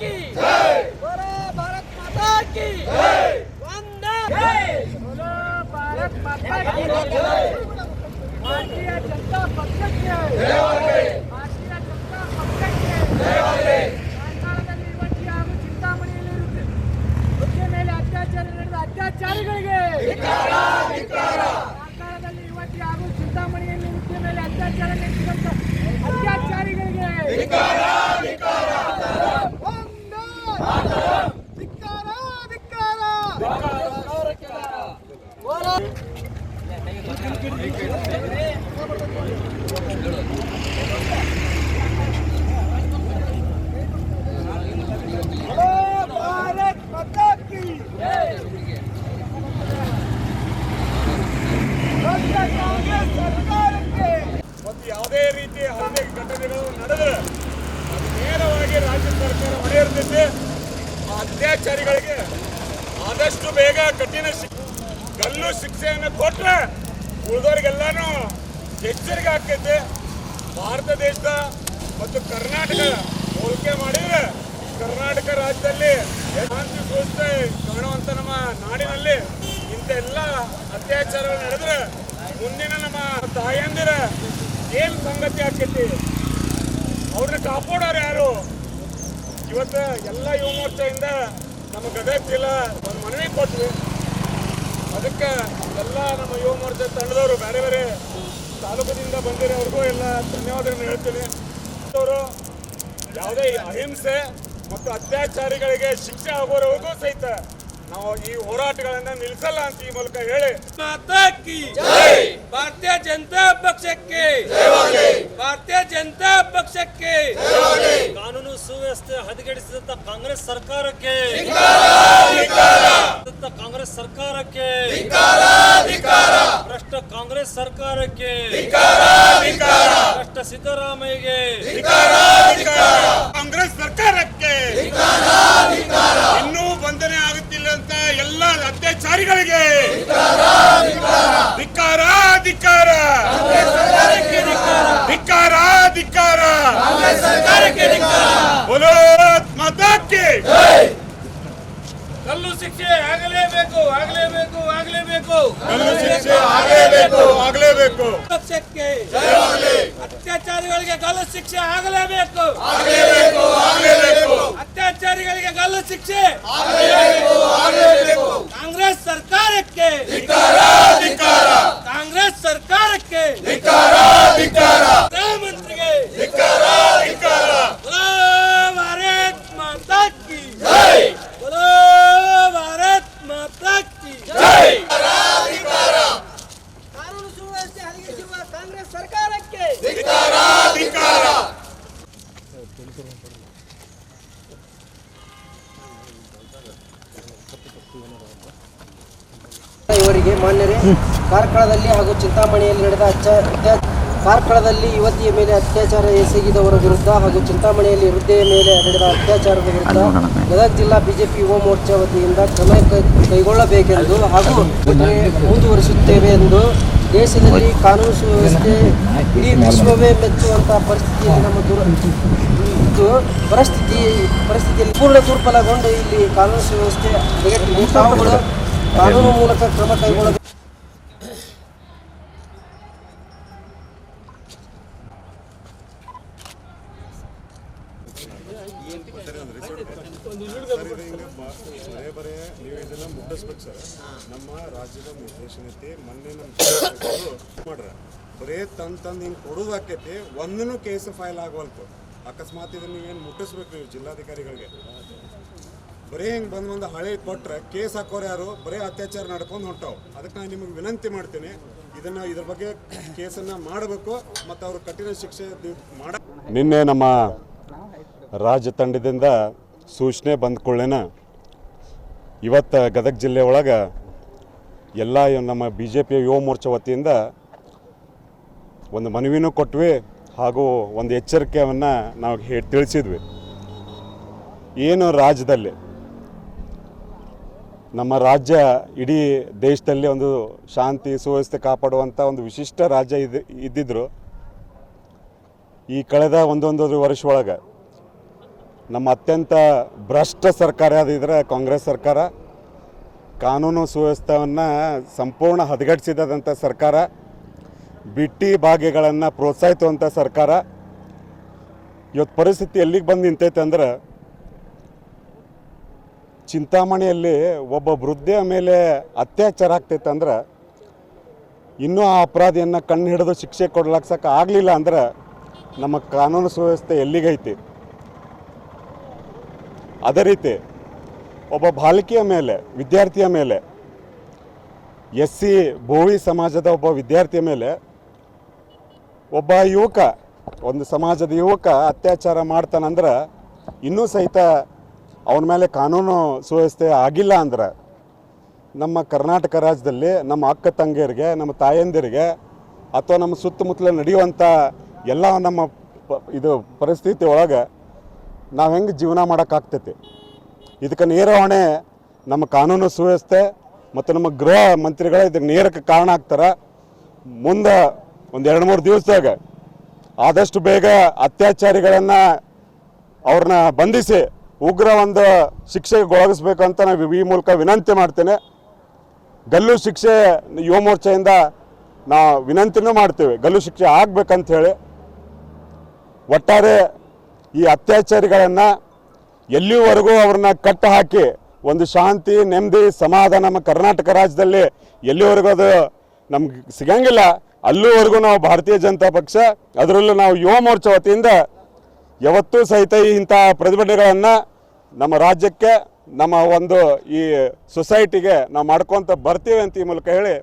की। बोलो भारत माता की। वंदे बोलो भारत माता की। भारतीय जनता पक्ष की भारतीय जनता पक्ष की ನಿರ್ವಹಿಸಿ ಹಾಗೂ ಚಿಂತಾಮಣಿಯಲ್ಲಿ ಇರುತ್ತೆ ಯಾವುದೇ ಹಲ್ಲೆ ಘಟನೆಗಳು ನೇರವಾಗಿ ರಾಜ್ಯ ಸರ್ಕಾರ ಅತ್ಯಾಚಾರಿಗಳಿಗೆ ಆದಷ್ಟು ಬೇಗ ಕಠಿಣ ಗಲ್ಲು ಶಿಕ್ಷೆಯನ್ನು ಕೊಟ್ಟರೆ ಉಳಿದವ್ರಿಗೆಲ್ಲಾನು ಎಚ್ಚರಿಕೆ ಆಗ್ತೈತೆ. ಭಾರತ ದೇಶದ ಮತ್ತು ಕರ್ನಾಟಕ ಹೋಲಿಕೆ ಮಾಡಿದ್ರೆ ಕರ್ನಾಟಕ ರಾಜ್ಯದಲ್ಲಿ ಶಾಂತಿ ಸುವ್ಯವಸ್ಥೆ ಕಾಣುವಂತ ನಮ್ಮ ನಾಡಿನಲ್ಲಿ ಇಂತೆಲ್ಲ ಅತ್ಯಾಚಾರಗಳು ನಡೆದ್ರೆ ಮುಂದಿನ ನಮ್ಮ ತಾಯಂದಿರ ಏನ್ ಸಂಗತಿ ಆಕೈತಿ ಅವ್ರನ್ನ ಕಾಪಾಡೋರು ಯಾರು? ಇವತ್ತು ಎಲ್ಲ ಯುವ ಮೋರ್ಚಾಯಿಂದ ನಮ್ಮ ಗದಗ ಜಿಲ್ಲಾ ಒಂದು ಮನವಿ ಕೊಟ್ವಿ. ಅದಕ್ಕೆ ಎಲ್ಲ ನಮ್ಮ ಯುವ ಮೋರ್ಚಾ ತಂಡದವರು ಬೇರೆ ಬೇರೆ ತಾಲೂಕಿನಿಂದ ಬಂದಿರೋವ್ರಿಗೂ ಎಲ್ಲ ಧನ್ಯವಾದಗಳನ್ನು ಹೇಳ್ತೀನಿ. ಅವರು ಯಾವುದೇ ಅಹಿಂಸೆ ಮತ್ತು ಅತ್ಯಾಚಾರಿಗಳಿಗೆ ಶಿಕ್ಷೆ ಆಗೋರವರೆಗೂ ಸಹಿತ ನಾವು ಈ ಹೋರಾಟಗಳನ್ನ ನಿಲ್ಲಿಸಲ್ಲ ಅಂತ ಈ ಮೂಲಕ ಹೇಳಿ. ಮಾತಾಕಿ ಭಾರತೀಯ ಜನತಾ ಪಕ್ಷಕ್ಕೆ ಭಾರತೀಯ ಜನತಾ ಪಕ್ಷಕ್ಕೆ ಕಾನೂನು ಸುವ್ಯವಸ್ಥೆ ಹದಗೆಡಿಸಿದಂತ ಕಾಂಗ್ರೆಸ್ ಸರ್ಕಾರಕ್ಕೆ ಕಾಂಗ್ರೆಸ್ ಸರ್ಕಾರಕ್ಕೆ. ಭ್ರಷ್ಟ ಕಾಂಗ್ರೆಸ್ ಸರ್ಕಾರಕ್ಕೆ. ಭ್ರಷ್ಟ ಸಿದ್ದರಾಮಯ್ಯಗೆ ಕಾಂಗ್ರೆಸ್ ಸರ್ಕಾರಕ್ಕೆ ಇನ್ನೂ ಬಂಧನೆ ಆಗುತ್ತಿಲ್ಲ ಅಂತ ಎಲ್ಲ ಅತ್ಯಾಚಾರಿಗಳಿಗೆ ಧಿಕ್ಕಾರ ಧಿಕ್ಕಾರ ಧಿಕ್ಕಾರ ಧಿಕ್ಕಾರ ಬೋಲೋ ಮಾತಾಕ್ಕೆ ಕಲ್ಲು ಶಿಕ್ಷೆ ಆಗಲೇಬೇಕು ಆಗಲೇಬೇಕು ಆಗಲೇಬೇಕು. ಅತ್ಯಾಚಾರಿಗಳಿಗೆ ಗಲ್ಲು ಶಿಕ್ಷೆ ಆಗಲೇಬೇಕು. ಆಗಲೇಬೇಕು ಆಗಲೇಬೇಕು. ಅತ್ಯಾಚಾರಿಗಳಿಗೆ ಗಲ್ಲು ಶಿಕ್ಷೆ ಕಾಂಗ್ರೆಸ್ ಸರ್ಕಾರಕ್ಕೆ ಇವರಿಗೆ ಮಾನ್ಯರೇ ಕಾರ್ಕಳದಲ್ಲಿ ಹಾಗೂ ಚಿಂತಾಮಣಿಯಲ್ಲಿ ನಡೆದ ಕಾರ್ಕಳದಲ್ಲಿ ಯುವತಿಯ ಮೇಲೆ ಅತ್ಯಾಚಾರ ಎಸಗಿದವರ ವಿರುದ್ಧ ಹಾಗೂ ಚಿಂತಾಮಣಿಯಲ್ಲಿ ವೃದ್ಧೆಯ ಮೇಲೆ ನಡೆದ ಅತ್ಯಾಚಾರದ ವಿರುದ್ಧ ಗದಗ ಜಿಲ್ಲಾ ಬಿಜೆಪಿ ಯುವ ಮೋರ್ಚಾ ವತಿಯಿಂದ ಕ್ರಮ ಕೈಗೊಳ್ಳಬೇಕೆಂದು ಹಾಗೂ ಮುಂದುವರಿಸುತ್ತೇವೆ ಎಂದು ದೇಶದಲ್ಲಿ ಕಾನೂನು ಸುವ್ಯವಸ್ಥೆ ಇಡೀ ವಿಶ್ವವೇ ಮೆಚ್ಚುವಂತಹ ಪರಿಸ್ಥಿತಿಯಲ್ಲಿ ನಮ್ಮ ದೂರ ಇದು ಪರಿಸ್ಥಿತಿ ಪರಿಸ್ಥಿತಿಯಲ್ಲಿ ಪೂರ್ಣ ದುರ್ಬಲಗೊಂಡು ಇಲ್ಲಿ ಕಾನೂನು ಸುವ್ಯವಸ್ಥೆ ಕಾನೂನು ಮೂಲಕ ಕ್ರಮ ಕೈಗೊಳ್ಳಬೇಕು. ಬರೇ ಬರೇ ನೀವು ಇದನ್ನ ಮುಟ್ಟಿಸ್ಬೇಕು ಸರ್. ನಮ್ಮ ರಾಜ್ಯದ ನಿರ್ದೇಶನತೆ ಮೊನ್ನೆ ನಮ್ಮ ಮಾಡ್ರ ಬರೇ ತಂದ್ ತಂದು ಹಿಂಗೆ ಕೊಡೋದು ಆಕೈತಿ ಒಂದೂ ಕೇಸ್ ಫೈಲ್ ಆಗವಲ್ತು. ಅಕಸ್ಮಾತ್ ಇದನ್ನ ನೀವೇನು ಮುಟ್ಟಿಸ್ಬೇಕು ನೀವು ಜಿಲ್ಲಾಧಿಕಾರಿಗಳಿಗೆ? ಬರೀ ಹಿಂಗೆ ಬಂದು ಒಂದು ಹಳೆ ಕೊಟ್ಟರೆ ಕೇಸ್ ಹಾಕೋರು ಯಾರು? ಬರೀ ಅತ್ಯಾಚಾರ ನಡ್ಕೊಂಡು ಹೊಂಟಾವ್ ಅದಕ್ಕೆ ನಾನು ನಿಮಗೆ ವಿನಂತಿ ಮಾಡ್ತೀನಿ. ಇದನ್ನು ಇದ್ರ ಬಗ್ಗೆ ಕೇಸನ್ನು ಮಾಡಬೇಕು ಮತ್ತು ಅವರು ಕಠಿಣ ಶಿಕ್ಷೆ ಮಾಡ ನಿನ್ನೆ ನಮ್ಮ ರಾಜ್ಯ ತಂಡದಿಂದ ಸೂಚನೆ ಬಂದ್ಕೊಳ್ಳೇನ ಇವತ್ತು ಗದಗ ಜಿಲ್ಲೆ ಒಳಗೆ ಎಲ್ಲ ನಮ್ಮ ಬಿ ಜೆ ಪಿಯ ಯುವ ಮೋರ್ಚಾ ವತಿಯಿಂದ ಒಂದು ಮನವಿನೂ ಕೊಟ್ವಿ. ಹಾಗೂ ಒಂದು ಎಚ್ಚರಿಕೆಯನ್ನು ನಾವು ಹೇಳಿ ತಿಳಿಸಿದ್ವಿ. ಏನು ರಾಜ್ಯದಲ್ಲಿ, ನಮ್ಮ ರಾಜ್ಯ ಇಡೀ ದೇಶದಲ್ಲಿ ಒಂದು ಶಾಂತಿ, ಸುವ್ಯವಸ್ಥೆ ಕಾಪಾಡುವಂಥ ಒಂದು ವಿಶಿಷ್ಟ ರಾಜ್ಯ ಇದ್, ಇದ್ದಿದ್ರು. ಈ ಕಳೆದ ಒಂದೊಂದು ವರ್ಷ ಒಳಗೆ ನಮ್ಮ ಅತ್ಯಂತ ಭ್ರಷ್ಟ ಸರ್ಕಾರ ಅದಿದ್ರೆ ಕಾಂಗ್ರೆಸ್ ಸರ್ಕಾರ. ಕಾನೂನು ಸುವ್ಯವಸ್ಥೆಯನ್ನು ಸಂಪೂರ್ಣ ಹದಗೆಡಿಸಿದಂಥ ಸರ್ಕಾರ. ಬಿಟ್ಟಿ ಭಾಗ್ಯಗಳನ್ನು ಪ್ರೋತ್ಸಾಹಿಸುವಂಥ ಸರ್ಕಾರ ಇವತ್ತು ಪರಿಸ್ಥಿತಿ ಎಲ್ಲಿಗೆ ಬಂದು ನಿಂತೈತೆ ಅಂದ್ರೆ ಚಿಂತಾಮಣಿಯಲ್ಲಿ ಒಬ್ಬ ವೃದ್ಧೆಯ ಮೇಲೆ ಅತ್ಯಾಚಾರ ಆಗ್ತೈತೆ ಅಂದ್ರೆ ಇನ್ನೂ ಆ ಅಪರಾಧಿಯನ್ನು ಕಣ್ಣು ಹಿಡಿದು ಶಿಕ್ಷೆ ಕೊಡ್ಲಾಕ್ಸಕ್ಕೆ ಆಗಲಿಲ್ಲ ಅಂದ್ರೆ ನಮ್ಮ ಕಾನೂನು ಸುವ್ಯವಸ್ಥೆ ಎಲ್ಲಿಗೈತಿ? ಅದೇ ರೀತಿ ಒಬ್ಬ ಬಾಲಕಿಯ ಮೇಲೆ, ವಿದ್ಯಾರ್ಥಿಯ ಮೇಲೆ ಎಸ್ ಸಿ ಬೋವಿ ಸಮಾಜದ ಒಬ್ಬ ವಿದ್ಯಾರ್ಥಿಯ ಮೇಲೆ ಒಬ್ಬ ಯುವಕ, ಒಂದು ಸಮಾಜದ ಯುವಕ ಅತ್ಯಾಚಾರ ಮಾಡ್ತಾನಂದ್ರೆ ಇನ್ನೂ ಸಹಿತ ಅವನ ಮೇಲೆ ಕಾನೂನು ಸುವ್ಯವಸ್ಥೆ ಆಗಿಲ್ಲ ಅಂದ್ರೆ ನಮ್ಮ ಕರ್ನಾಟಕ ರಾಜ್ಯದಲ್ಲಿ ನಮ್ಮ ಅಕ್ಕ ತಂಗಿಯರಿಗೆ, ನಮ್ಮ ತಾಯಂದಿರಿಗೆ ಅಥವಾ ನಮ್ಮ ಸುತ್ತಮುತ್ತಲ ನಡೆಯುವಂಥ ಎಲ್ಲ ನಮ್ಮ ಇದು ಪರಿಸ್ಥಿತಿ ಒಳಗೆ ನಾವು ಹೆಂಗೆ ಜೀವನ ಮಾಡೋಕ್ಕಾಗ್ತೈತಿ ಇದಕ್ಕೆ ನೇರ ಹೊಣೆ ನಮ್ಮ ಕಾನೂನು ಸುವ್ಯವಸ್ಥೆ ಮತ್ತು ನಮ್ಮ ಗೃಹ ಮಂತ್ರಿಗಳೇ ಇದಕ್ಕೆ ನೇರಕ್ಕೆ ಕಾರಣ ಆಗ್ತಾರೆ. ಮುಂದೆ ಒಂದು ಎರಡು ಮೂರು ದಿವಸದಾಗ ಆದಷ್ಟು ಬೇಗ ಅತ್ಯಾಚಾರಿಗಳನ್ನು ಅವ್ರನ್ನ ಬಂಧಿಸಿ ಉಗ್ರ ಒಂದು ಶಿಕ್ಷೆಗೆ ಅಂತ ನಾವು ಈ ಮೂಲಕ ವಿನಂತಿ ಮಾಡ್ತೇನೆ. ಗಲ್ಲು ಶಿಕ್ಷೆ ಯುವ ಮೋರ್ಚೆಯಿಂದ ನಾವು ವಿನಂತಿನೂ ಮಾಡ್ತೇವೆ. ಗಲ್ಲು ಶಿಕ್ಷೆ ಆಗ್ಬೇಕಂತ ಹೇಳಿ. ಒಟ್ಟಾರೆ ಈ ಅತ್ಯಾಚಾರಿಗಳನ್ನು ಎಲ್ಲಿವರೆಗೂ ಅವ್ರನ್ನ ಕಟ್ಟು ಹಾಕಿ ಒಂದು ಶಾಂತಿ, ನೆಮ್ಮದಿ, ಸಮಾಧಾನ ನಮ್ಮ ಕರ್ನಾಟಕ ರಾಜ್ಯದಲ್ಲಿ ಎಲ್ಲಿವರೆಗೂ ಅದು ನಮ್ಗೆ ಸಿಗಂಗಿಲ್ಲ. ಅಲ್ಲಿವರೆಗೂ ನಾವು ಭಾರತೀಯ ಜನತಾ ಪಕ್ಷ, ಅದರಲ್ಲೂ ನಾವು ಯುವ ಮೋರ್ಚಾ ವತಿಯಿಂದ ಯಾವತ್ತೂ ಸಹಿತ ಇಂಥ ಪ್ರತಿಭಟನೆಗಳನ್ನು ನಮ್ಮ ರಾಜ್ಯಕ್ಕೆ, ನಮ್ಮ ಒಂದು ಈ ಸೊಸೈಟಿಗೆ ನಾವು ಮಾಡ್ಕೊತ ಬರ್ತೀವಿ ಅಂತ ಈ ಮೂಲಕ ಹೇಳಿ